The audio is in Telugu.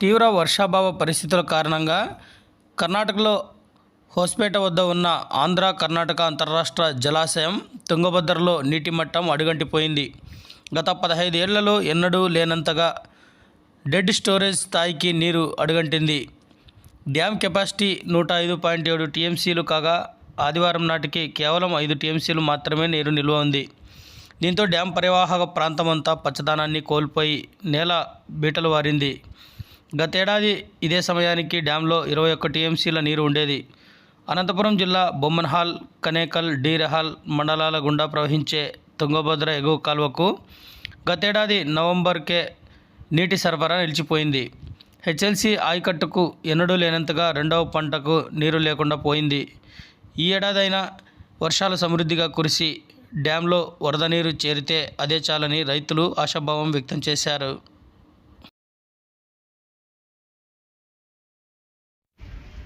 తీవ్ర వర్షాభావ పరిస్థితుల కారణంగా కర్ణాటకలో హోస్పేట వద్ద ఉన్న ఆంధ్ర కర్ణాటక అంతర్రాష్ట్ర జలాశయం తుంగభద్రలో నీటి మట్టం అడుగంటిపోయింది. గత పదహైదు ఏళ్ళలో ఎన్నడూ లేనంతగా డెడ్ స్టోరేజ్ స్థాయికి నీరు అడుగంటింది. డ్యామ్ కెపాసిటీ నూట ఐదు పాయింట్ ఏడు టీఎంసీలు కాగా ఆదివారం నాటికి కేవలం ఐదు టీఎంసీలు మాత్రమే నీరు నిల్వ ఉంది. దీంతో డ్యామ్ పరివాహక ప్రాంతమంతా పచ్చదనాన్ని కోల్పోయి నేల బీటలు వారింది. గతేడాది ఇదే సమయానికి డ్యాంలో ఇరవై ఒక్క టీఎంసీల నీరు ఉండేది. అనంతపురం జిల్లా బొమ్మన్హాల్ కనేకల్ డీరెహాల్ మండలాల గుండా ప్రవహించే తుంగభద్ర ఎగువ కాల్వకు గతేడాది నవంబర్కే నీటి సరఫరా నిలిచిపోయింది. హెచ్ఎల్సి ఆయకట్టుకు ఎన్నడూ లేనంతగా రెండవ పంటకు నీరు లేకుండా పోయింది. ఈ ఏడాదైనా వర్షాలు సమృద్ధిగా కురిసి డ్యాంలో వరద నీరు చేరితే అదే చాలని రైతులు ఆశాభావం వ్యక్తం చేశారు.